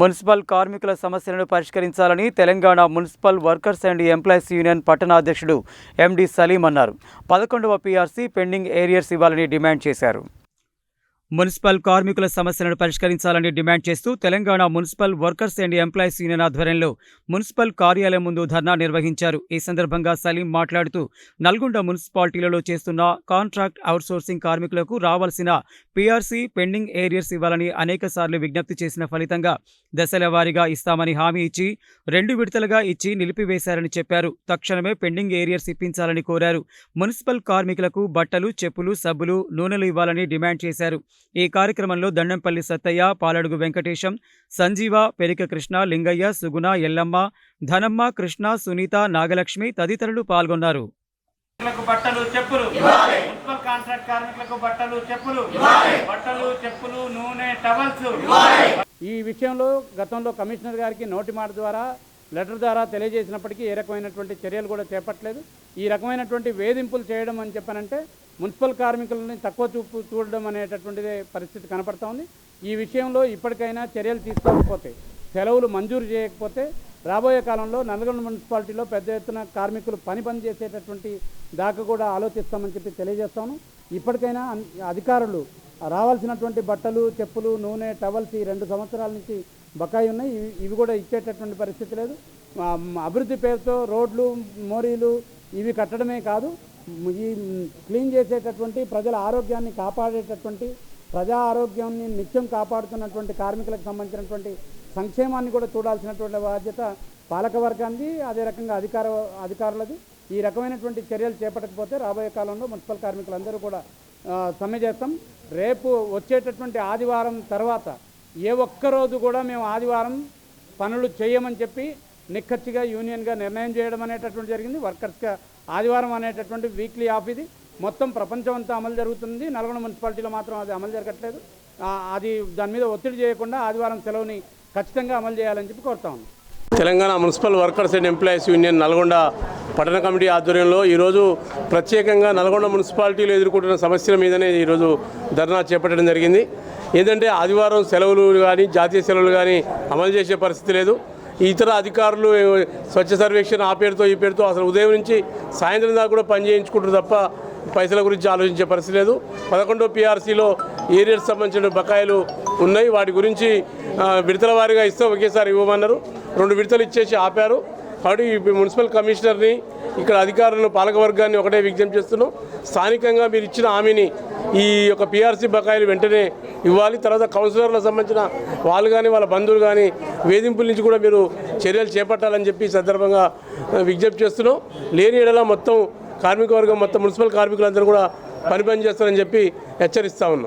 Municipal కార్మికుల సమస్యలను పరిష్కరించాలని Telangana municipal workers and employees union పట్టణాధ్యక్షుడు MD Salim అన్నారు. పదకొండవ పీఆర్సీ పెండింగ్ ఏరియర్స్ ఇవ్వాలని డిమాండ్ చేశారు. మున్సిపల్ కార్మికుల సమస్యలను పరిష్కరించాలని డిమాండ్ చేస్తూ Telangana municipal workers and employees union ఆధ్వర్యంలో మున్సిపల్ కార్యాలయం ముందు ధర్నా నిర్వహించారు. ఈ సందర్భంగా సలీం మాట్లాడుతూ నల్గొండ మున్సిపాలిటీలలో చేస్తున్న కాంట్రాక్ట్ అవుట్సోర్సింగ్ కార్మికులకు రావాల్సిన పీఆర్సీ పెండింగ్ ఏరియర్స్ ఇవ్వాలని అనేకసార్లు విజ్ఞప్తి చేసిన ఫలితంగా దశల వారీగా ఇస్తామని హామీ ఇచ్చి రెండు విడతలుగా ఇచ్చి నిలిపివేశారని చెప్పారు. తక్షణమే పెండింగ్ ఏరియర్స్ ఇప్పించాలని కోరారు. మున్సిపల్ కార్మికులకు బట్టలు చెప్పులు సబ్బులు నూనెలు ఇవ్వాలని డిమాండ్ చేశారు. ఈ కార్యక్రమంలో దండంపల్లి సత్తయ్య పాలడుగు వెంకటేశం సంజీవ పెరిక కృష్ణ లింగయ్య సుగుణ ఎల్లమ్మ ధనమ్మ కృష్ణ సునీత నాగలక్ష్మి తదితరులు పాల్గొన్నారు. బట్టలు చెప్పులు. మున్సిపల్ కాంట్రాక్ట్ కార్మికులకు బట్టలు చెప్పులు. బట్టలు చెప్పులు నూనె టవల్స్. ఈ విషయంలో గతంలో కమిషనర్ గారికి నోటి మాట ద్వారా లెటర్ ద్వారా తెలియజేసినప్పటికీ ఏ రకమైనటువంటి చర్యలు కూడా చేపట్టలేదు. ఈ రకమైనటువంటి వేధింపులు చేయడం అని చెప్పనంటే మున్సిపల్ కార్మికులని తక్కువ చూపు చూడడం అనేటటువంటిది పరిస్థితి కనపడతా ఉంది. ఈ విషయంలో ఇప్పటికైనా చర్యలు తీసుకోకపోతే సెలవులు మంజూరు చేయకపోతే రాబోయే కాలంలో నల్గొండ మున్సిపాలిటీలో పెద్ద ఎత్తున కార్మికులు పని పని చేసేటటువంటి దాకా కూడా ఆలోచిస్తామని చెప్పి తెలియజేస్తాను. ఇప్పటికైనా అధికారులు రావాల్సినటువంటి బట్టలు చెప్పులు నూనె టవల్స్ ఈ రెండు సంవత్సరాల నుంచి బకాయి ఉన్నాయి. ఇవి ఇవి కూడా ఇచ్చేటటువంటి పరిస్థితి లేదు. అభివృద్ధి పేరుతో రోడ్లు మోరీలు ఇవి కట్టడమే కాదు ఈ క్లీన్ చేసేటటువంటి ప్రజల ఆరోగ్యాన్ని కాపాడేటటువంటి ప్రజా ఆరోగ్యాన్ని నిత్యం కాపాడుతున్నటువంటి కార్మికులకు సంబంధించినటువంటి సంక్షేమాన్ని కూడా చూడాల్సినటువంటి బాధ్యత పాలక వర్గానికి అదే రకంగా అధికార అధికారులది. ఈ రకమైనటువంటి చర్యలు చేపట్టకపోతే రాబోయే కాలంలో మున్సిపల్ కార్మికులందరూ కూడా సమ్మె చేస్తాం. రేపు వచ్చేటటువంటి ఆదివారం తర్వాత ఏ ఒక్క రోజు కూడా మేము ఆదివారం పనులు చేయమని చెప్పి నిక్కచ్చిగా యూనియన్గా నిర్ణయం చేయడం అనేటటువంటి జరిగింది. వర్కర్స్గా ఆదివారం అనేటటువంటి వీక్లీ ఆఫ్ ఇది. మొత్తం ప్రపంచం అంతా అమలు జరుగుతుంది. నల్గొండ మున్సిపాలిటీలో మాత్రం అది అమలు జరగట్లేదు. అది దాని మీద ఒత్తిడి చేయకుండా ఆదివారం సెలవుని ఖచ్చితంగా అమలు చేయాలని చెప్పి కోరుతా ఉన్నాం. Telangana municipal workers and employees union Nalgonda పట్టణ కమిటీ ఆధ్వర్యంలో ఈరోజు ప్రత్యేకంగా నల్గొండ మున్సిపాలిటీలో ఎదుర్కొంటున్న సమస్యల మీదనే ఈరోజు ధర్నా చేపట్టడం జరిగింది. ఏంటంటే ఆదివారం సెలవులు కానీ జాతీయ సెలవులు కానీ అమలు చేసే పరిస్థితి లేదు. ఇతర అధికారులు స్వచ్ఛ సర్వేక్షణ ఆ పేరుతో ఈ పేరుతో అసలు ఉదయం నుంచి సాయంత్రం దాకా కూడా పని చేయించుకుంటారు తప్ప పైసల గురించి ఆలోచించే పరిస్థితి లేదు. పదకొండో పీఆర్సీలో ఏరియర్స్ సంబంధించిన బకాయిలు ఉన్నాయి. వాటి గురించి విడతల వారీగా ఇస్తే. ఒకేసారి ఇవ్వమన్నారు. రెండు విడతలు ఇచ్చేసి ఆపారు. కాబట్టి మున్సిపల్ కమిషనర్ని ఇక్కడ అధికారులను పాలకవర్గాన్ని ఒకటే విజ్ఞప్తి చేస్తున్నాం. స్థానికంగా మీరు ఇచ్చిన హామీని ఈ యొక్క పిఆర్సీ బకాయిలు వెంటనే ఇవ్వాలి. తర్వాత కౌన్సిలర్లకు సంబంధించిన వాళ్ళు కానీ వాళ్ళ బంధువులు కానీ వేధింపుల నుంచి కూడా మీరు చర్యలు చేపట్టాలని చెప్పి సందర్భంగా విజ్ఞప్తి చేస్తున్నాం. లేని ఎడలా మొత్తం కార్మిక వర్గం మొత్తం మున్సిపల్ కార్మికులందరూ కూడా పని పని చేస్తారని చెప్పి హెచ్చరిస్తా ఉన్నాం.